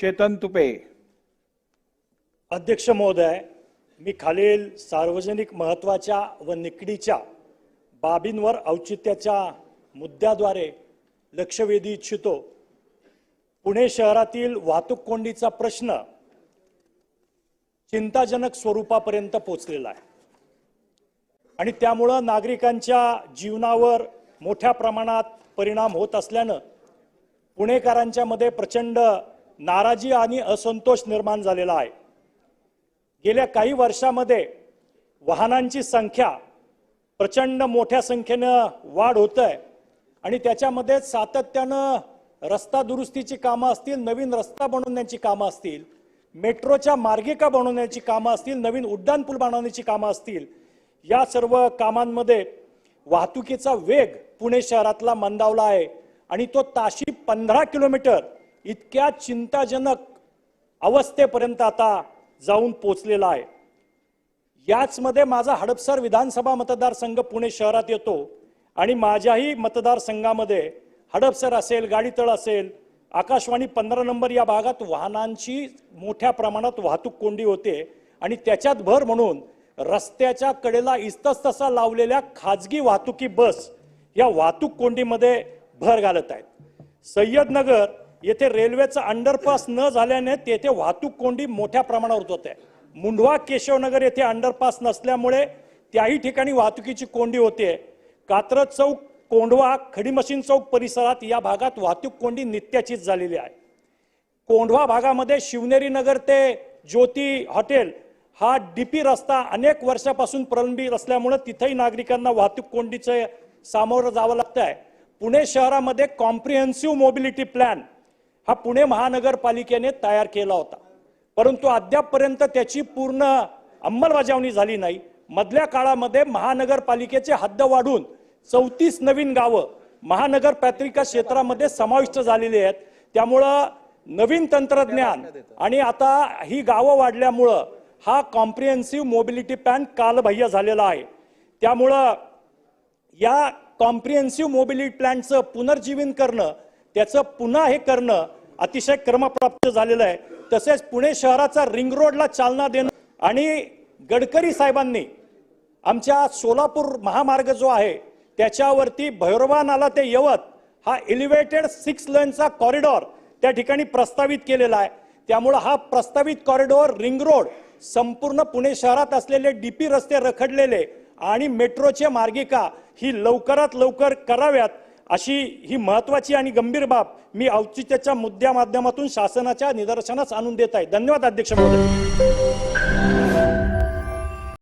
चेतन तुपे. अध्यक्ष महोदय मी खालील सार्वजनिक महत्त्वाच्या व निकडीच्या बाबींवर औचित्याच्या मुद्द्याद्वारे लक्ष वेधू इच्छितो. पुणे शहरातील वाहतूक कोंडीचा प्रश्न चिंताजनक स्वरूपापर्यंत पोचलेला आहे. आणि त्यामुळं नागरिकांच्या जीवनावर मोठ्या प्रमाणात परिणाम होत असल्यानं पुणेकरांच्यामध्ये प्रचंड नाराजी आणि असंतोष निर्माण झालेला आहे. गेल्या काही वर्षामध्ये वाहनांची संख्या प्रचंड मोठ्या संख्येनं वाढ होत आहे आणि त्याच्यामध्ये सातत्यानं रस्ता दुरुस्तीची कामं असतील नवीन रस्ता बनवण्याची कामं असतील मेट्रोच्या मार्गिका बनवण्याची कामं असतील नवीन उड्डाणपूल बनवण्याची कामं असतील या सर्व कामांमध्ये वाहतुकीचा वेग पुणे शहरातला मंदावला आहे आणि तो ताशी पंधरा किलोमीटर इतक्या चिंताजनक अवस्थेपर्यंत आता जाऊन पोचलेला आहे. याचमध्ये माझा हडपसर विधानसभा मतदारसंघ पुणे शहरात येतो आणि माझ्याही मतदारसंघामध्ये हडपसर असेल गाडीतळ असेल आकाशवाणी पंधरा नंबर या भागात वाहनांची मोठ्या प्रमाणात वाहतूक कोंडी होते आणि त्याच्यात भर म्हणून रस्त्याच्या कडेला इस्तस्तसा लावलेल्या खाजगी वाहतुकी बस या वाहतूक कोंडीमध्ये भर घालत आहेत. सय्यदनगर येथे रेल्वेचा अंडरपास न झाल्याने तेथे वाहतूक कोंडी मोठ्या प्रमाणावर होत आहे मुंढवा केशवनगर येथे अंडरपास नसल्यामुळे त्याही ठिकाणी वाहतुकीची कोंडी होते. कात्रज चौक कोंढवा खडीमशीन चौक परिसरात या भागात वाहतूक कोंडी नित्याचीच झालेली आहे. कोंढवा भागामध्ये शिवनेरी नगर ते ज्योती हॉटेल हा डीपी रस्ता अनेक वर्षापासून प्रलंबित असल्यामुळे तिथेही नागरिकांना वाहतूक कोंडीचं सामोरं जावं लागतं आहे पुणे शहरामध्ये कॉम्प्रिहेन्सिव्ह मोबिलिटी प्लॅन हा पुणे महानगरपालिकेने तयार केला होता. परंतु अद्यापपर्यंत त्याची पूर्ण अंमलबजावणी झाली नाही. मधल्या काळामध्ये महानगरपालिकेचे हद्द वाढून चौतीस नवीन गावं महानगरपालिका क्षेत्रामध्ये समाविष्ट झालेली आहेत. त्यामुळं नवीन तंत्रज्ञान आणि आता ही गावं वाढल्यामुळं हा कॉम्प्रिहेन्सिव्ह मोबिलिटी प्लॅन कालबाह्य झालेला आहे. त्यामुळं या कॉम्प्रिहेन्सिव्ह मोबिलिटी प्लॅनचं पुनर्जीवन करणं त्याचं पुन्हा हे करणं अतिशय क्रमप्राप्त झालेलं आहे. तसेच पुणे शहराचा रिंग रोडला चालना देणं आणि गडकरी साहेबांनी आमच्या सोलापूर महामार्ग जो आहे त्याच्यावरती भैरवा नाला ते यवत हा एलिव्हेटेड सिक्स लेनचा कॉरिडॉर त्या ठिकाणी प्रस्तावित केलेला आहे. त्यामुळं हा प्रस्तावित कॉरिडॉर रिंग रोड संपूर्ण पुणे शहरात असलेले डीपी रस्ते रखडलेले आणि मेट्रोचे मार्गिका ही लवकरात लवकर कराव्यात. अशी ही महत्वाची आणि गंभीर बाब मी औचित्याच्या मुद्द्या माध्यमातून शासनाच्या निदर्शनास आणून देत आहे. धन्यवाद अध्यक्ष महोदय.